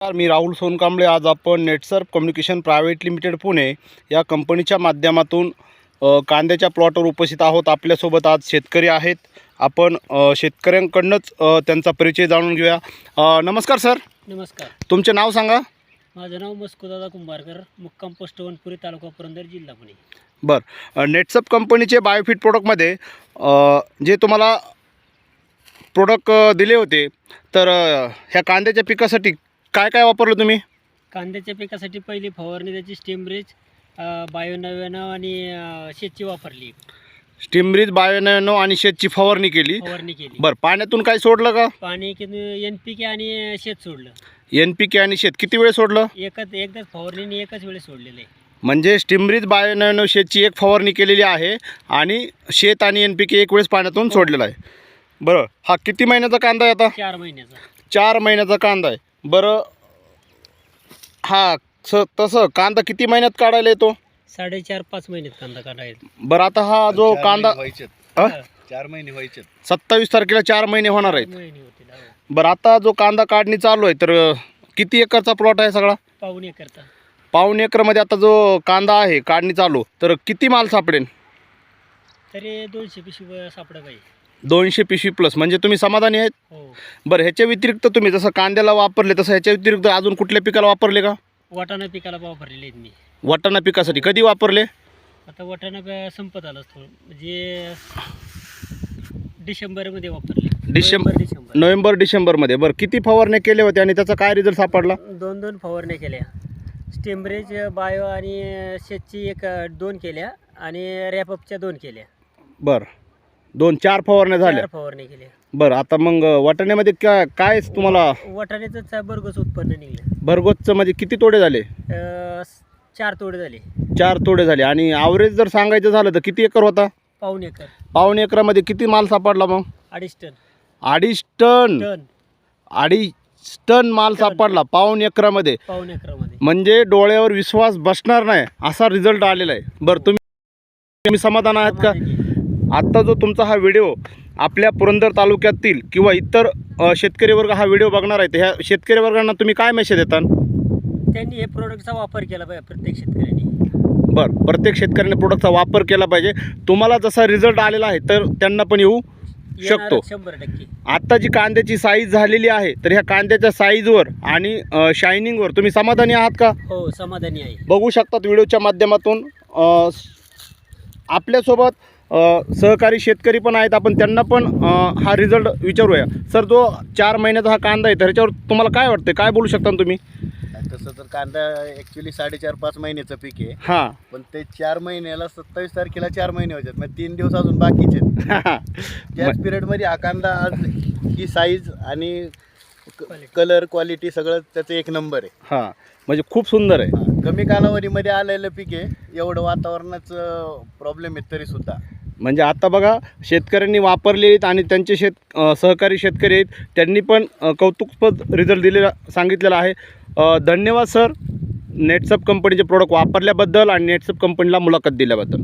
नमस्कार मी राहुल सोनकांबळे. आज आपण Netsurf communication private limited Pune या कंपनीच्या माध्यमातून कांद्याच्या प्लॉटवर उपस्थित आहोत. आपल्यासोबत आज शेतकरी आहेत. आपण शेतकऱ्यांकडनंच त्यांचा परिचय जाणून घेऊया. नमस्कार सर. नमस्कार. तुमचे नाव सांगा. माझं नाव मस्कोदादा कुंभारकर मुक्काम पोस्ट वनपुरी तालुका पुरंदर जिल्हा पुणे. बरं. नेटसप कंपनीचे बायोफिट प्रोडक्टमध्ये जे तुम्हाला प्रोडक्ट दिले होते तर ह्या कांद्याच्या पिकासाठी काय काय वापरलं तुम्ही? कांद्याच्या पिकासाठी पहिली फवारणी त्याची स्टीमरेज बायो नव्याण्णव आणि शेतची वापरली. स्टीमरीज बायोनॅनो आणि शेतची फवारणी केली. फवारणी केली. बरं पाण्यातून काही सोडलं का? पाणी एन पी के आणि शेत सोडलं. एन पी के आणि शेत किती वेळ सोडलं? एकच एकदाच फवारणीने एकच वेळेस सोडलेलं आहे. म्हणजे स्टिमरीज बायोनॅनो शेतची एक फवारणी केलेली आहे आणि शेत आणि एन पी के एक वेळेस पाण्यातून सोडलेला आहे. बरं हा किती महिन्याचा कांदा आहे आता? चार महिन्याचा. चार महिन्याचा कांदा आहे. बरं हा स तसं कांदा किती महिन्यात काढायला येतो? साडेचार पाच महिन्यात कांदा काढायचा बरं आता हा जो चार कांदा महिने व्हायचे अ? चार महिने व्हायचे सत्तावीस तारखेला चार महिने होणार आहेत. महिने होतील हो. बरं आता जो कांदा काढणी चालू आहे तर अ, किती एकरचा प्लॉट आहे सगळा? पाहुणे करता पाऊण एकरमध्ये आता जो कांदा आहे काढणी चालू तर किती माल सापडेल? तरी दोनशे पिशवी सापडं पाहिजे. दोनशे पिशवी प्लस म्हणजे तुम्ही समाधानी आहेत? हो. बरं ह्याच्या व्यतिरिक्त तुम्ही जसं कांद्याला वापरले तसं ह्याच्या व्यतिरिक्त अजून कुठल्या पिकाला वापरले का? वाटाणा पिकाला वापरलेले आहेत मी. वाटाणा पिकासाठी. कधी वापरले? आता वाटाणा प- संपत आलं थोडं म्हणजे डिसेंबरमध्ये वापरले. डिसेंबर नोव्हेंबर, डिसेंबर. नोव्हेंबर डिसेंबरमध्ये. बरं किती फवारण्या केले होते आणि त्याचा काय रिझल्ट सापडला? दोन दोन फवारण्या केल्या. स्टेमरेज बायो आणि शेतची एक दोन केल्या आणि रॅपअपच्या दोन केल्या. बरं. दोन चार फवारण्या झाल्या. चार फवारण्या केल्या बरं आता मग वाटाण्यामध्ये काय काय तुम्हाला वाटाण्याचं भरघोस उत्पन्न निघलं. भरगोतचं म्हणजे किती तोडे झाले? अं, चार तोडे झाले. चार तोडे झाले. आणि ॲव्हरेज जर सांगायचं झालं तर किती एकर होता? पाऊन एकर. पाऊण एकरामध्ये किती माल सापडला मग? अडीच टन. अडीच टन. टन. अडीच टन माल. सापडला पाऊण एकरामध्ये. पाऊन एकरामध्ये. म्हणजे डोळ्यावर विश्वास बसणार नाही असा रिझल्ट आलेला आहे. बरं तुम्ही तुम्ही समाधान आहात का? समाधानी. आत्ता जो तुमचा हा व्हिडिओ आपल्या पुरंदर तालुक्यातील किंवा इतर शेतकरी वर्ग हा व्हिडिओ बघणार आहे ह्या शेतकरी वर्गांना तुम्ही काय मेसेज देतात त्यांनी हे प्रोडक्टचा वापर केला पाहिजे प्रत्येक शेतकऱ्यांनी. बरं प्रत्येक शेतकऱ्याने प्रोडक्टचा वापर केला पाहिजे. तुम्हाला जसा रिझल्ट आलेला आहे तर त्यांना पण येऊ शकतो. शंभर टक्के. आत्ता जी कांद्याची साईज झालेली आहे तर ह्या कांद्याच्या साईजवर आणि शायनिंगवर तुम्ही समाधानी आहात का? हो समाधानी आहे. बघू शकतात व्हिडिओच्या माध्यमातून आपल्यासोबत सहकारी शेतकरी पण आहेत. आपण त्यांना पण हा रिझल्ट विचारूया. सर जो चार महिन्याचा हा कांदा आहे तर ह्याच्यावर तुम्हाला काय वाटतं काय बोलू शकता तुम्ही? तसं तर कांदा ॲक्च्युली साडेचार पाच महिन्याचं पीक आहे. हां. पण ते चार महिन्याला सत्तावीस तारखेला चार महिने व्हायचे म्हणजे तीन दिवस अजून बाकीचे आहेत. त्याच पिरियडमध्ये हा कांदा आज ही साईज आणि कलर क्वालिटी सगळं त्याचं एक नंबर आहे. हां. म्हणजे खूप सुंदर आहे. कमी कालावधीमध्ये आलेलं पीक आहे. एवढं वातावरणाचं प्रॉब्लेम आहे तरीसुद्धा म्हणजे आता बघा शेतकऱ्यांनी वापरले आहेत आणि त्यांचे शेत सहकारी शेतकरी आहेत त्यांनी पण कौतुकपद रिझल्ट दिलेला सांगितलेला आहे. धन्यवाद सर. नेटसप कंपनीचे प्रोडक्ट वापरल्याबद्दल आणि नेटसप कंपनीला मुलाखत दिल्याबद्दल.